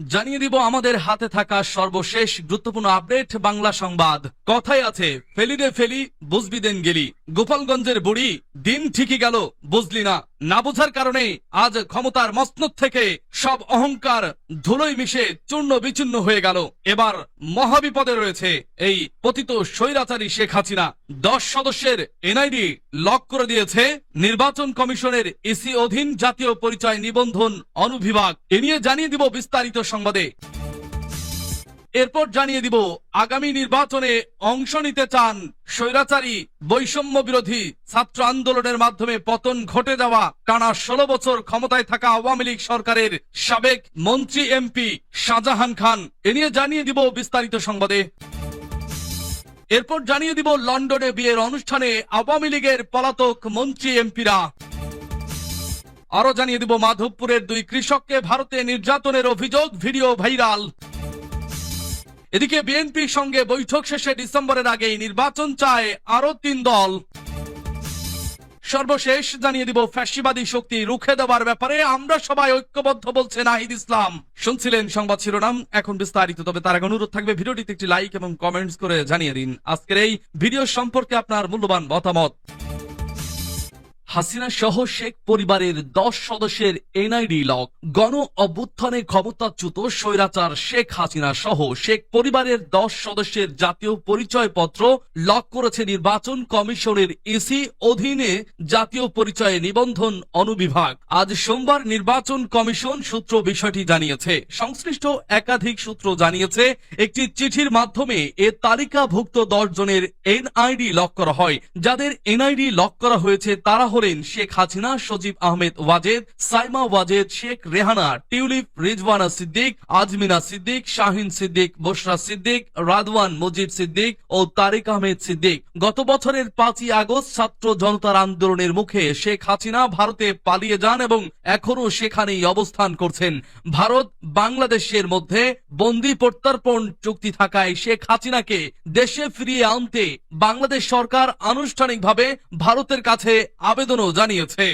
জানিয়ে দিব আমাদের হাতে থাকা সর্বশেষ গুরুত্বপূর্ণ আপডেট বাংলা সংবাদ। কথায় আছে, ফেলি রে ফেলি, বুঝবি দেন গেলি। গোপালগঞ্জের বুড়ি, দিন ঠিকই গেল, বুঝলি না। না বোঝার কারণে আজ ক্ষমতার মসনদ থেকে সব অহংকার ধুলোই মিশে চূর্ণ বিচূর্ণ হয়ে গেল। এবার মহাবিপদে রয়েছে এই পতিত স্বৈরাচারী শেখ হাসিনা। দশ সদস্যের এনআইডি লক করে দিয়েছে। নির্বাচন কমিশনের ইসি অধীন জাতীয় পরিচয় নিবন্ধন অনুবিভাগ এ নিয়ে জানিয়ে দিব বিস্তারিত সংবাদে। এরপর জানিয়ে দিব, আগামী নির্বাচনে অংশ নিতে চান স্বৈরাচারী, বৈষম্য বিরোধী ছাত্র আন্দোলনের মাধ্যমে পতন ঘটে যাওয়া টানা ষোলো বছর ক্ষমতায় থাকা আওয়ামী লীগ সরকারের সাবেক মন্ত্রী এমপি শাহজাহান খান। এ নিয়ে জানিয়ে দিব বিস্তারিত সংবাদে। এরপর জানিয়ে দিব লন্ডনে বিয়ের অনুষ্ঠানে আওয়ামী লীগের পলাতক মন্ত্রী এমপিরা। আরও জানিয়ে দিব মাধবপুরের দুই কৃষককে ভারতে নির্যাতনের অভিযোগ, ভিডিও ভাইরাল। এদিকে বিএনপির সঙ্গে বৈঠক শেষে ডিসেম্বরের আগেই নির্বাচন চায় আরও তিন দল। সর্বশেষ জানিয়ে দিব ফ্যাসিবাদী শক্তি রুখে দেওয়ার ব্যাপারে আমরা সবাই ঐক্যবদ্ধ বলছে নাহিদ ইসলাম। শুনছিলেন সংবাদ শিরোনাম, এখন বিস্তারিত। তবে তার আগে অনুরোধ থাকবে ভিডিওটিতে একটি লাইক এবং কমেন্টস করে জানিয়ে দিন। আজকের এই ভিডিও সম্পর্কে আপনার মূল্যবান মতামত। হাসিনা সহ শেখ পরিবারের দশ সদস্যের এনআইডি লক, গণ অভ্যুত্থানে ক্ষমতাচ্যুত স্বৈরাচার শেখ হাসিনা সহ শেখ পরিবারের দশ সদস্যের জাতীয় পরিচয়পত্র লক করেছে নির্বাচন কমিশনের ইসি অধীনে জাতীয় পরিচয় নিবন্ধন অনুবিভাগ। আজ সোমবার নির্বাচন কমিশন সূত্র বিষয়টি জানিয়েছে। সংশ্লিষ্ট একাধিক সূত্র জানিয়েছে, একটি চিঠির মাধ্যমে এ তালিকাভুক্ত দশ জনের এনআইডি লক করা হয়। যাদের এনআইডি লক করা হয়েছে তারা হলেন শেখ হাসিনা, সজীব আহমেদ ওয়াজেদ, সাইমা ওয়াজেদ, শেখ রেহানা, টিউলিপ, রিজওয়ানা সিদ্দিক, আজমিনা সিদ্দিক, শাহিন সিদ্দিক, বশরা সিদ্দিক, রাদওয়ান মুজিব সিদ্দিক ও তারেক আহমেদ সিদ্দিক। গত বছরের পাঁচই আগস্ট ছাত্র জনতার আন্দোলনের মুখে শেখ হাসিনা ভারতে পালিয়ে যান এবং এখনও সেখানেই অবস্থান করছেন। ভারত বাংলাদেশের মধ্যে বন্দি প্রত্যর্পণ চুক্তি থাকায় শেখ হাসিনাকে দেশে ফিরিয়ে আনতে বাংলাদেশ সরকার আনুষ্ঠানিকভাবে ভারতের কাছে আবেদনও জানিয়েছে।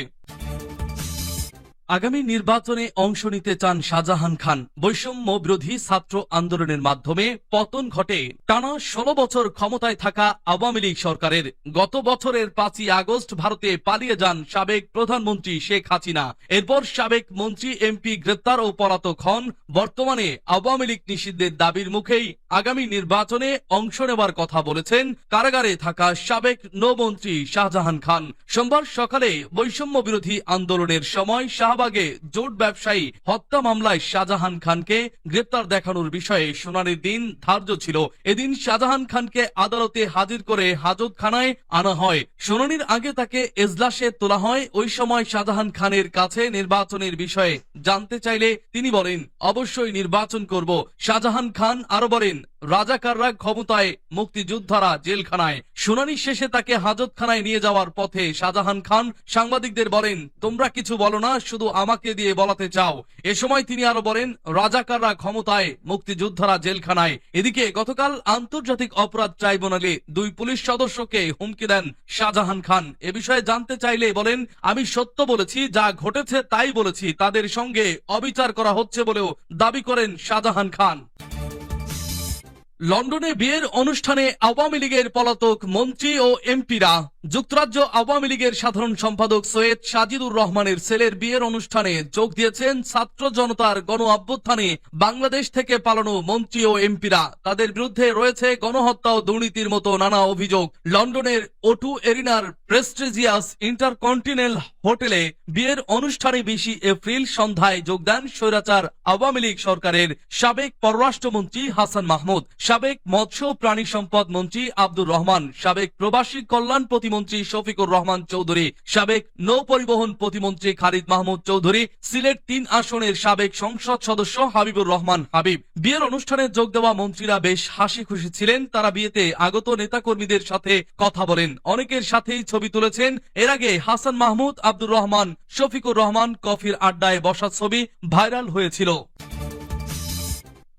আগামী নির্বাচনে অংশ নিতে চান শাহজাহান খান। বৈষম্য বিরোধী ছাত্র আন্দোলনের মাধ্যমে পতন ঘটে। টানা ষোলো বছর ক্ষমতায় থাকা আওয়ামী লীগ সরকারের গত বছরের পাঁচই আগস্ট ভারতে পালিয়ে যান সাবেক প্রধানমন্ত্রী শেখ হাসিনা। এরপর সাবেক মন্ত্রী এমপি গ্রেপ্তার ও পলাতক হন। বর্তমানে আওয়ামী লীগ নিষিদ্ধের দাবির মুখেই আগামী নির্বাচনে অংশ নেওয়ার কথা বলেছেন কারাগারে থাকা সাবেক নৌমন্ত্রী শাহজাহান খান। সোমবার সকালে বৈষম্য বিরোধী আন্দোলনের সময় শাহবাগে জোট ব্যবসায়ী হত্যা মামলায় শাহজাহান খানকে গ্রেপ্তার দেখানোর বিষয়ে শুনানির দিন ধার্য ছিল। এদিন শাহজাহান খানকে আদালতে হাজির করে হাজতখানায় আনা হয়। শুনানির আগে তাকে এজলাসে তোলা হয়। ওই সময় শাহজাহান খানের কাছে নির্বাচনের বিষয়ে জানতে চাইলে তিনি বলেন, অবশ্যই নির্বাচন করব। শাহজাহান খান আরও বলেন, রাজাকাররা ক্ষমতায় মুক্তিযোদ্ধারা জেলখানায়। শুনানি শেষে তাকে হাজতখানায় নিয়ে যাওয়ার পথে শাহজাহান খান সাংবাদিকদের বলেন, তোমরা কিছু বলো না, শুধু আমাকে দিয়ে বলাতে চাও। এ সময় তিনি আরও বলেন, রাজাকাররা ক্ষমতায় মুক্তিযোদ্ধারা জেলখানায়। এদিকে গতকাল আন্তর্জাতিক অপরাধ ট্রাইব্যুনালে দুই পুলিশ সদস্যকে হুমকি দেন শাহজাহান খান। এ বিষয়ে জানতে চাইলে বলেন, আমি সত্য বলেছি, যা ঘটেছে তাই বলেছি, তাদের সঙ্গে অবিচার করা হচ্ছে বলেও দাবি করেন শাহজাহান খান। লন্ডনে বিয়ের অনুষ্ঠানে আওয়ামী লীগের পলাতক মন্ত্রী ও এমপিরা যুক্তরাজ্য আওয়ামী লীগের সাধারণ সম্পাদক সৈয়দ সাজিদুর রহমানের ছেলের বিয়ের অনুষ্ঠানে যোগ দিয়েছেন ছাত্র জনতার গণ অভ্যুত্থানে বাংলাদেশ থেকে পালানো মন্ত্রী ও এমপিরা। তাদের বিরুদ্ধে রয়েছে গণহত্যা ও দুর্নীতির মতো নানা অভিযোগ। লন্ডনের ওটু এরিনার প্রেস্টিজিয়াস ইন্টারকন্টিনেন্টাল হোটেলে বিয়ের অনুষ্ঠানে বিশি এপ্রিল সন্ধ্যায় যোগদান স্বৈরাচার আওয়ামী লীগ সরকারের সাবেক পররাষ্ট্রমন্ত্রী হাসান মাহমুদ। সাবেক মৎস্য প্রাণী সম্পদ মন্ত্রী আব্দুর রহমান, সাবেক প্রবাসী কল্যাণ প্রতিমন্ত্রী শফিকুর রহমান চৌধুরী, সাবেক নৌ পরিবহন প্রতিমন্ত্রী খালিদ মাহমুদ চৌধুরী, সিলেট তিন আসনের সাবেক সংসদ সদস্য হাবিবুর রহমান হাবিব। বিয়ের অনুষ্ঠানে যোগ দেওয়া মন্ত্রীরা বেশ হাসি খুশি ছিলেন, তারা বিয়েতে আগত নেতাকর্মীদের সাথে কথা বলেন। অনেকের সাথেই ছবি তুলেছেন, এর আগে হাসান মাহমুদ, আব্দুর রহমান, শফিকুর রহমান কফির আড্ডায় বসা ছবি ভাইরাল হয়েছিল।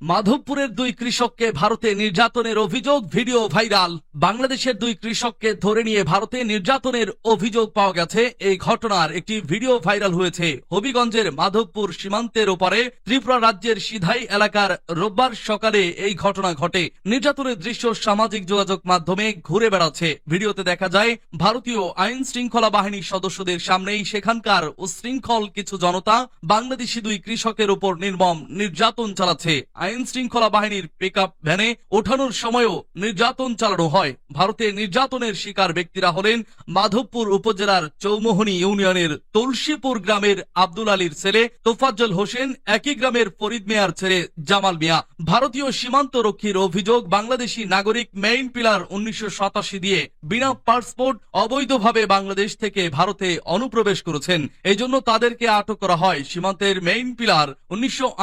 মাধবপুরের দুই কৃষককে ভারতে নির্যাতনের অভিযোগ ভিডিও ভাইরাল। বাংলাদেশের দুই কৃষককে ধরে নিয়ে ভারতে নির্যাতনের অভিযোগ পাওয়া গেছে। এই ঘটনার একটি ভিডিও ভাইরাল হয়েছে। হবিগঞ্জের মাধবপুর সীমান্তের ওপারে ত্রিপুরা রাজ্যের সিধাই এলাকার রোববার সকালে এই ঘটনা ঘটে। নির্যাতনের দৃশ্য সামাজিক যোগাযোগ মাধ্যমে ঘুরে বেড়াচ্ছে। ভিডিওতে দেখা যায়, ভারতীয় আইন শৃঙ্খলা বাহিনীর সদস্যদের সামনেই সেখানকার উশৃঙ্খল কিছু জনতা বাংলাদেশি দুই কৃষকের উপর নির্মম নির্যাতন চালাচ্ছে। আইন শৃঙ্খলা বাহিনীর পিক ভ্যানে ওঠানোর সময়ও নির্যাতন চালানো হয়। ভারতে নির্যাতনের শিকার ব্যক্তিরা হলেন মাধবপুর উপজেলার চৌমোহনী ইউনিয়নের তুলসীপুর গ্রামের আব্দুল আলীর ছেলে তোফাজ্জল হোসেন, একই গ্রামের ফরিদ মিয়ার ছেলে জামাল মিয়া। ভারতীয় সীমান্ত রক্ষীর অভিযোগ, বাংলাদেশি নাগরিক মেইন পিলার উনিশশো সাতাশি দিয়ে বিনা পাসপোর্ট অবৈধভাবে বাংলাদেশ থেকে ভারতে অনুপ্রবেশ করেছেন। এই তাদেরকে আটক করা হয়। সীমান্তের মেইন পিলার উনিশশো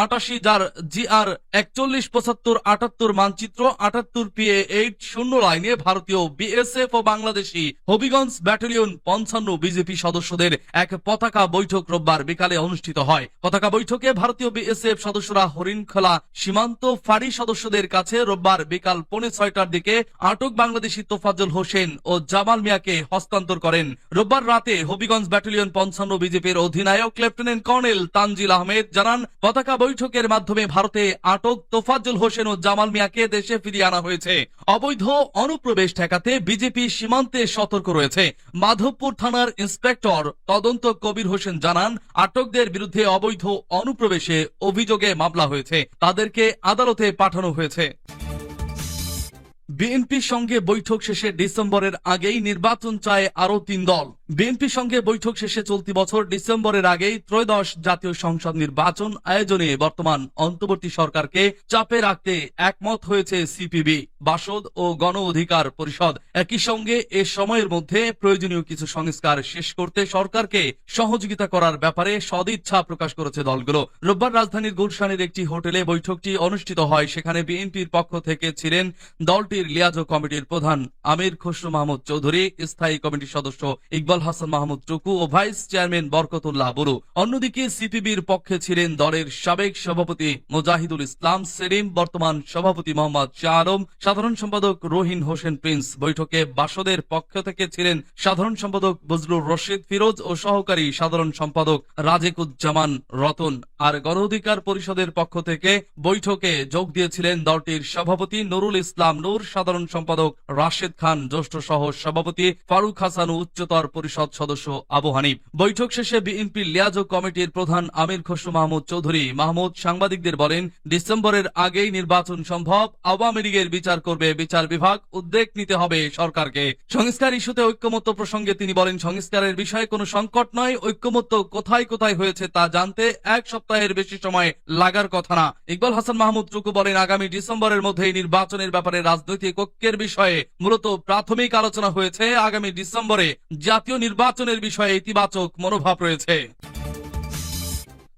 যার জিআর একচল্লিশ, পঁচাত্তর, আটাত্তর মানচিত্র, আটাত্তর পিএ এইট শূন্য লাইনে ভারতীয় বিএসএফ ও বাংলাদেশি হবিগঞ্জ ব্যাটালিয়ন পঞ্চান্ন বিজেপি সদস্যদের এক পতাকা বৈঠক রোববার বিকালে অনুষ্ঠিত হয়। পতাকা বৈঠকে ভারতীয় বিএসএফ সদস্যরা হরিণখোলা সীমান্ত ফাঁড়ি সদস্যদের কাছে রোববার বিকাল পৌনে ছয়টার দিকে আটক বাংলাদেশি তোফাজ্জল হোসেন ও জামাল মিয়াকে হস্তান্তর করেন। রোববার রাতে হবিগঞ্জ ব্যাটালিয়ন পঞ্চান্ন বিজেপির অধিনায়ক লেফটেন্যান্ট কর্নেল তানজিল আহমেদ জানান, পতাকা বৈঠকের মাধ্যমে ভারতে আটক তোফাজ্জল হোসেন ও জামাল মিয়াকে দেশে ফিরিয়ে আনা হয়েছে। অবৈধ অনুপ্রবেশ ঠেকাতে বিজেপি সীমান্তে সতর্ক রয়েছে। মাধবপুর থানার ইন্সপেক্টর তদন্ত কবির হোসেন জানান, আটকদের বিরুদ্ধে অবৈধ অনুপ্রবেশে অভিযোগে মামলা হয়েছে। তাদেরকে আদালতে পাঠানো হয়েছে। বিএনপির সঙ্গে বৈঠক শেষে ডিসেম্বরের আগেই নির্বাচন চায় আরও তিন দল। বিএনপির সঙ্গে বৈঠক শেষে চলতি বছর ডিসেম্বরের আগেই ত্রয়োদশ জাতীয় সংসদ নির্বাচন আয়োজনে বর্তমান অন্তর্বর্তী সরকারকে চাপে রাখতে একমত হয়েছে সিপিবি, বাসদ ও গণ অধিকার পরিষদ। একই সঙ্গে এ সময়ের মধ্যে প্রয়োজনীয় কিছু সংস্কার শেষ করতে সরকারকে সহযোগিতা করার ব্যাপারে সদিচ্ছা প্রকাশ করেছে দলগুলো। রোববার রাজধানীর গুলশানের একটি হোটেলে বৈঠকটি অনুষ্ঠিত হয়। সেখানে বিএনপির পক্ষ থেকে ছিলেন দলটির লিয়াজো কমিটির প্রধান আমির খসরু মাহমুদ চৌধুরী, স্থায়ী কমিটির সদস্য ইকবাল হাসান মাহমুদ টুকু ও ভাইস চেয়ারম্যান বরকতুল্লাহ বড়ু অন্যদিকে সিপিবির পক্ষে ছিলেন দলের সাবেক সভাপতি মুজাহিদুল ইসলাম সেলিম, বর্তমান সভাপতি মোহাম্মদ শাহ আলম, সাধারণ সম্পাদক রহিন হোসেন প্রিন্স। বৈঠকে বাসদের পক্ষ থেকে ছিলেন সাধারণ সম্পাদক বজলুর রশিদ ফিরোজ ও সহকারী সাধারণ সম্পাদক রাজেকুজ্জামান রতন। আর গণ অধিকার পরিষদের পক্ষ থেকে বৈঠকে যোগ দিয়েছিলেন দলটির সভাপতি নুরুল ইসলাম নূর, সাধারণ সম্পাদক রাশেদ খান, জ্যেষ্ঠ সহ সভাপতি ফারুক হাসান উচ্চতর পরিষদ সদস্য আবু হানিফ। বৈঠক শেষে বিএনপির লিয়াজো কমিটির প্রধান আমির খসরু মাহমুদ চৌধুরী মাহমুদ সাংবাদিকদের বলেন, ডিসেম্বরের আগেই নির্বাচন সম্ভব, আওয়ামী লীগের বিচার করবে বিচার বিভাগ উদ্যোগ নিতে হবে সরকারকে। সংস্কার ইস্যুতে ঐক্যমত্য প্রসঙ্গে তিনি বলেন, সংস্কারের বিষয়ে কোনো সংকট নয়, ঐক্যমত্য কোথায় কোথায় হয়েছে তা জানতে এক সপ্তাহের বেশি সময় লাগার কথা না। ইকবাল হাসান মাহমুদ টুকু বলেন, আগামী ডিসেম্বরের মধ্যেই নির্বাচনের ব্যাপারে রাজনৈতিক ঐক্যের বিষয়ে মূলত প্রাথমিক আলোচনা হয়েছে। আগামী ডিসেম্বরে জাতীয় নির্বাচনের বিষয়ে ইতিবাচক মনোভাব রয়েছে।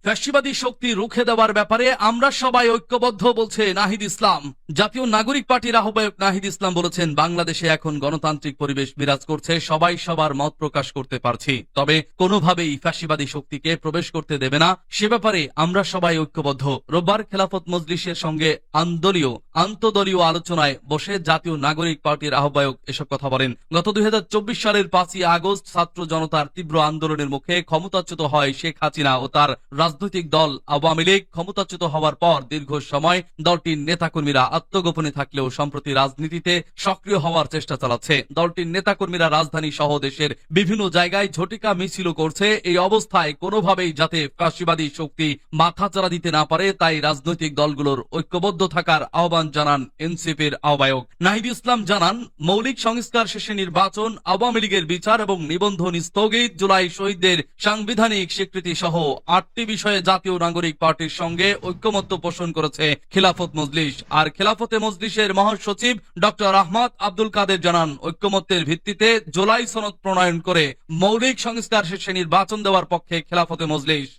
ফ্যাসিবাদী শক্তি রুখে দেওয়ার ব্যাপারে আমরা সবাই ঐক্যবদ্ধ, বলছে নাহিদ ইসলাম। জাতীয় নাগরিক পার্টির আহ্বায়ক নাহিদ ইসলাম বলেছেন, বাংলাদেশে এখন গণতান্ত্রিক পরিবেশ বিরাজ করছে, সবাই সবার মত প্রকাশ করতে পারছি। তবে কোনোভাবেই ফ্যাসিবাদী শক্তিকে প্রবেশ করতে দেবে না। সে ব্যাপারে আমরা সবাই ঐক্যবদ্ধ। রোববার খেলাফত মজলিসের সঙ্গে আন্দোলীয়, আন্তদলীয় আলোচনায় বসে জাতীয় নাগরিক পার্টির আহ্বায়ক এসব কথা বলেন। গত দুই হাজার চব্বিশ সালের পাঁচই আগস্ট ছাত্র জনতার তীব্র আন্দোলনের মুখে ক্ষমতাচ্যুত হয় শেখ হাসিনা ও তার রাজনৈতিক দল আওয়ামী লীগ ক্ষমতাচ্যুত হওয়ার পর দীর্ঘ সময় দলটির নেতাকর্মীরা আত্মগোপনে থাকলেও সম্প্রতি রাজনীতিতে সক্রিয় হওয়ার চেষ্টা চালাচ্ছে। দলটির নেতাকর্মীরা রাজধানী সহ দেশের বিভিন্ন জায়গায় ঝটিকা মিছিল করছে। এই অবস্থায় কোনোভাবেই যাতে ফাঁসিবাদী শক্তি মাথাচাড়া দিতে না পারে, তাই রাজনৈতিক দলগুলোর ঐক্যবদ্ধ থাকার আহ্বান জানান এনসিপির আহ্বায়ক। নাহিদ ইসলাম জানান, মৌলিক সংস্কার শেষে নির্বাচন, আওয়ামী লীগের বিচার এবং নিবন্ধন স্থগিত। জুলাই শহীদদের সাংবিধানিক স্বীকৃতি সহ আটটি বিষয়ে জাতীয় নাগরিক পার্টির সঙ্গে ঐক্যমত্য পোষণ করেছে খিলাফত মজলিস। আর খেলাফতে মজলিসের মহাসচিব ডক্টর আহমদ আব্দুল কাদের জানান ঐক্যমত্যের ভিত্তিতে জুলাই সনদ প্রণয়ন করে মৌলিক সংস্কার শেষে নির্বাচন দেওয়ার পক্ষে খেলাফতে মজলিস।